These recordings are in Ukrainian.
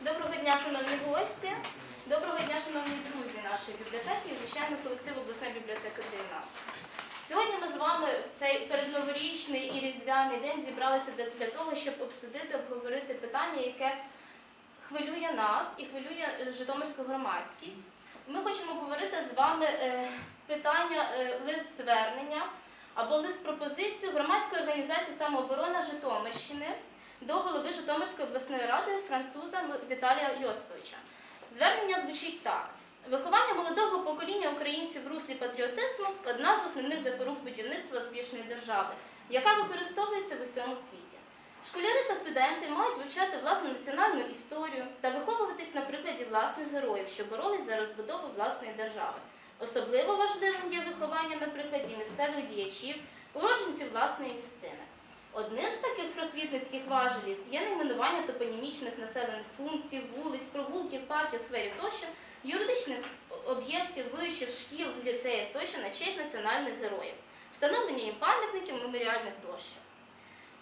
Доброго дня, шановні гості. Доброго дня, шановні друзі нашої бібліотеки і, звичайно, колективу обласної бібліотеки для нас. Сьогодні ми з вами в цей передноворічний і різдвяний день зібралися для, для того, щоб обсудити, обговорити питання, яке хвилює нас і хвилює е, Житомирську громадськість. Ми хочемо говорити з вами е, питання е, лист звернення або лист пропозицію громадської організації самооборона Житомирщини до голови Житомирської обласної ради француза Віталія Йосиповича. Звернення звучить так: виховання молодого покоління українців в руслі патріотизму одна з основних запорук будівництва успішної держави, яка використовується в усьому світі. Школяри та студенти мають вивчати власну національну історію та виховуватись на прикладі власних героїв, що боролись за розбудову власної держави. Особливо важливим є виховання на прикладі місцевих діячів, уродженців власної місцини. Одним з таких просвітницьких важелів є найменування топонімічних населених пунктів, вулиць, провулків, парків, скверів тощо, юридичних об'єктів, вишів, шкіл, ліцеїв тощо на честь національних героїв, встановлення їм пам'ятників, меморіальних тощо.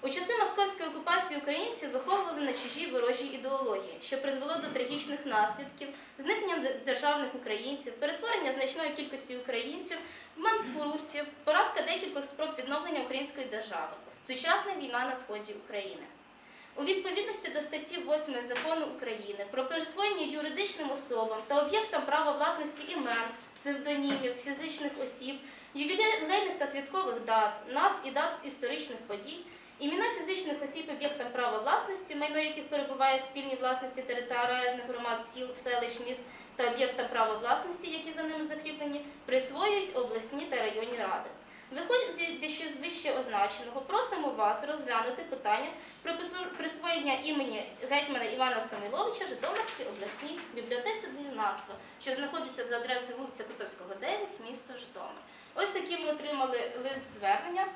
У часи московської окупації українців виховували на чужій ворожій ідеології, що призвело до трагічних наслідків, зникнення державних українців, перетворення значної кількості українців манкуртів, поразка декількох спроб відновлення української держави, сучасна війна на сході України. У відповідності до статті 8 закону України про присвоєння юридичним особам та об'єктам права власності імен, псевдонімів, фізичних осіб, ювілейних та святкових дат, назв і дат історичних подій, імена фізичних осіб об'єктам права власності, майно яких перебуває в спільній власності територіальних громад сіл, селищ, міст та об'єктам права власності, які за ними закріплені, присвоюють обласні та районні ради. Виходячи з вище означеного, просимо вас розглянути питання про присвоєння імені гетьмана Івана Самойловича Житомирській обласній бібліотеці для юнацтва, що знаходиться за адресою вулиця Котовського, 9, місто Житомир. Ось такі ми отримали лист звернення,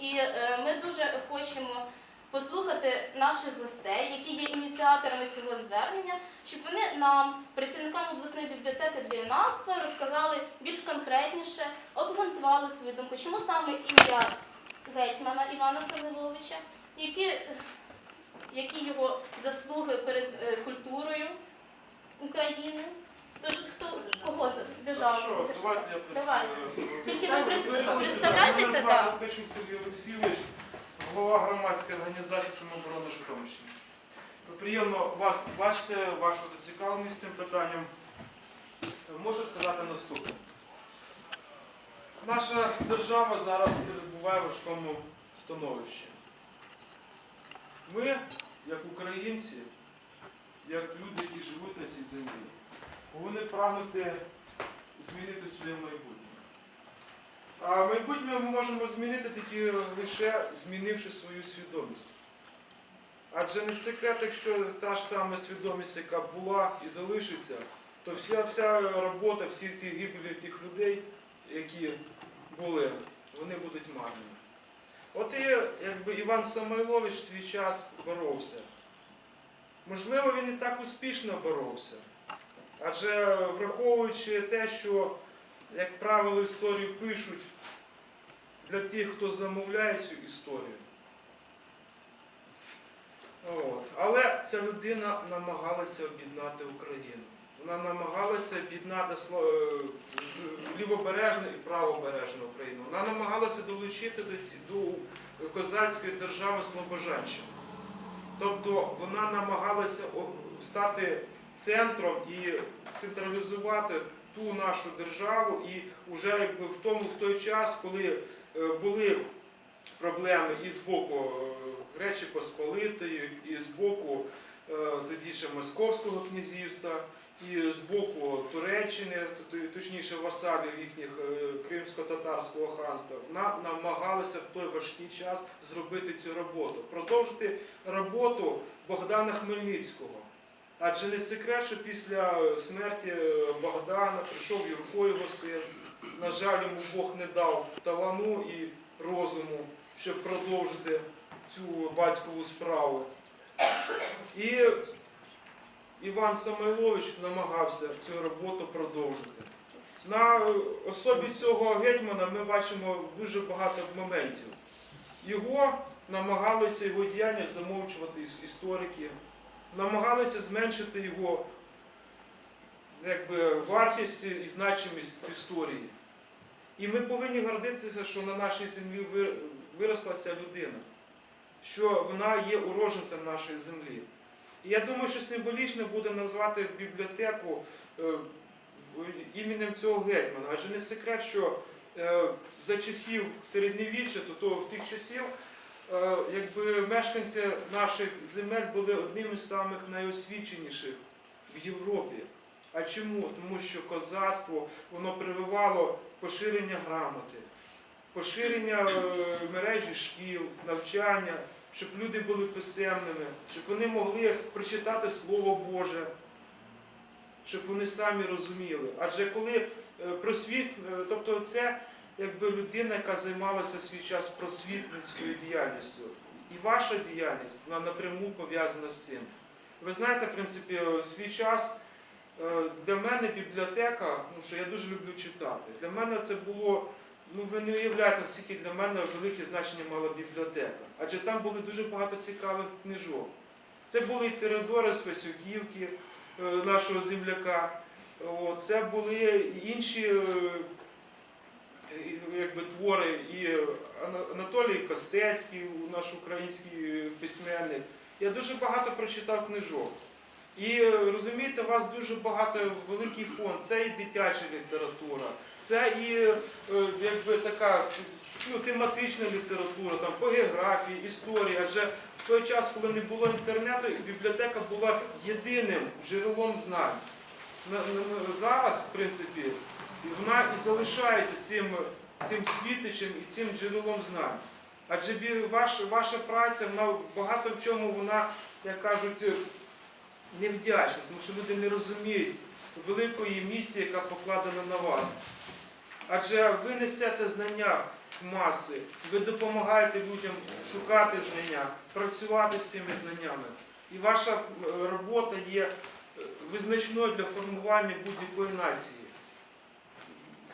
і е, ми дуже хочемо послухати наших гостей, які є ініціаторами цього звернення, щоб вони нам, працівникам обласної бібліотеки для юнацтва, розказали більш конкретніше, обґрунтували свою думку, чому саме ім'я гетьмана Івана Самойловича, які, які його заслуги перед е, культурою України. Тож хто кого Хорошо, державу? давайте я Давай. представлю. Тільки ви пред- Мене звати так. Ткачук Сергій Олексійович, голова громадської організації самооборони Житомирщини. Приємно вас бачити, вашу зацікавленість цим питанням. Можу сказати наступне. Наша держава зараз перебуває в важкому становищі. Ми, як українці, як люди, які живуть на цій землі, повинні прагнути змінити своє майбутнє. А майбутнє ми можемо змінити тільки лише змінивши свою свідомість. Адже не секрет, якщо та ж сама свідомість, яка була і залишиться, то вся, вся робота, всі ті гибелі тих людей, які були, вони будуть марними. От і якби Іван Самойлович в свій час боровся. Можливо, він і так успішно боровся. Адже враховуючи те, що, як правило, історію пишуть для тих, хто замовляє цю історію. От. Але ця людина намагалася об'єднати Україну. Вона намагалася об'єднати е, лівобережну і правобережну Україну. Вона намагалася долучити до, ці- до козацької держави Слобожанщину. Тобто вона намагалася стати центром і централізувати ту нашу державу, і вже якби в тому в той час, коли е, були проблеми і з боку е, Речі Посполитої, і з боку е, тоді ще Московського князівства, і з боку Туреччини, точніше васалів їхніх кримсько-татарського ханства, вона намагалася в той важкий час зробити цю роботу, продовжити роботу Богдана Хмельницького. Адже не секрет, що після е, смерті е, Богдана прийшов Юрко його син. На жаль, йому Бог не дав талану і розуму, щоб продовжити цю батькову справу. І Іван Самойлович намагався цю роботу продовжити. На е, особі цього гетьмана ми бачимо дуже багато моментів. Його намагалися його діяння замовчувати іс- історики, намагалися зменшити його якби, вартість і значимість в історії. І ми повинні гордитися, що на нашій землі виросла ця людина, що вона є уроженцем нашої землі. І я думаю, що символічно буде назвати бібліотеку е, іменем цього гетьмана. Адже не секрет, що е, за часів середньовіччя, то, то в тих часів, якби мешканці наших земель були одними з самих найосвіченіших в Європі. А чому? Тому що козацтво воно прививало поширення грамоти, поширення е, мережі шкіл, навчання, щоб люди були писемними, щоб вони могли прочитати Слово Боже, щоб вони самі розуміли. Адже коли е, просвіт, е, тобто це якби людина, яка займалася в свій час просвітницькою діяльністю. І ваша діяльність вона напряму пов'язана з цим. Ви знаєте, в принципі, в свій час е, для мене бібліотека, ну що я дуже люблю читати. Для мене це було, ну ви не уявляєте, наскільки для мене велике значення мала бібліотека. Адже там було дуже багато цікавих книжок. Це були і Теодори з Васюківки, е, нашого земляка. Це були інші е, е, якби, твори, і Анатолій Костецький, наш український письменник. Я дуже багато прочитав книжок. І розумієте, у вас дуже багато великий фонд. Це і дитяча література, це і е, якби така ну, тематична література, там по географії, історії. Адже в той час, коли не було інтернету, бібліотека була єдиним джерелом знань. На- на- на- Зараз, в принципі, вона і залишається цим, цим світичем і цим джерелом знань. Адже ваш, ваша праця, вона багато в чому вона, як кажуть, невдячна, тому що люди не розуміють великої місії, яка покладена на вас. Адже ви несете знання в маси, ви допомагаєте людям шукати знання, працювати з цими знаннями. І ваша е, робота є е, визначною для формування будь-якої нації.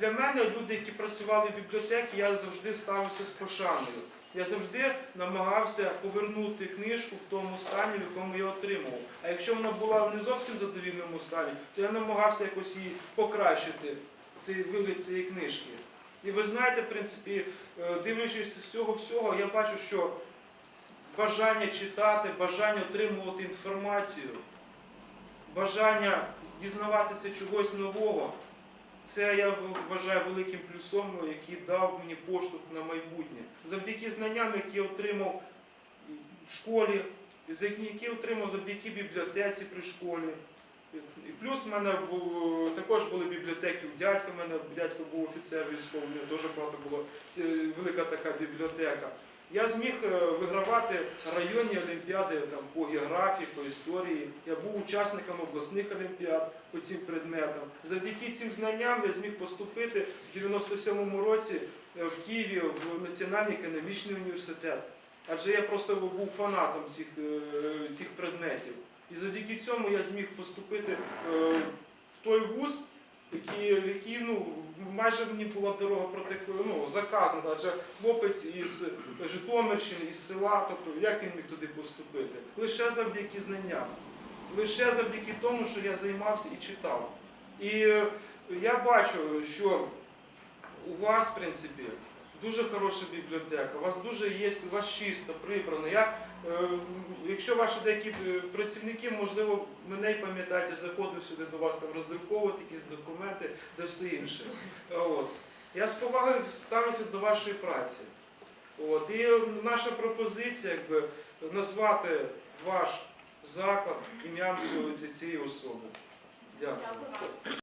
Для мене люди, які працювали в бібліотеці, я завжди ставився з пошаною. Я завжди намагався повернути книжку в тому стані, в якому я отримував. А якщо вона була в не зовсім задовільному стані, то я намагався якось її покращити, цей вигляд цієї книжки. І ви знаєте, в принципі, е, дивлячись з цього всього, я бачу, що бажання читати, бажання отримувати інформацію, бажання дізнаватися чогось нового, це я вважаю великим плюсом, який дав мені поштовх на майбутнє. Завдяки знанням, які отримав в школі, які отримав завдяки бібліотеці при школі. І плюс в мене також були бібліотеки у дядька. У мене дядько був офіцер військовий, дуже багато було велика така бібліотека. Я зміг е, вигравати районні олімпіади там, по географії, по історії. Я був учасником обласних олімпіад по цим предметам. Завдяки цим знанням я зміг поступити в 97-му році е, в Києві в Національний економічний університет. Адже я просто був фанатом цих, е, цих предметів. І завдяки цьому я зміг поступити в той вуз, який, який ну, майже мені була дорога проти ну, заказана, адже хлопець із Житомирщини, із села, тобто як він міг туди поступити? Лише завдяки знанням, лише завдяки тому, що я займався і читав. І е, я бачу, що у вас, в принципі, дуже хороша бібліотека, у вас дуже є, у вас чисто, прибрано. Я, якщо ваші деякі е, працівники, можливо, мене й пам'ятають, я заходив сюди до вас там роздруковувати якісь документи та все інше. От. Я з повагою ставлюся до вашої праці. От. І наша пропозиція якби, назвати ваш заклад ім'ям цієї особи. Дякую.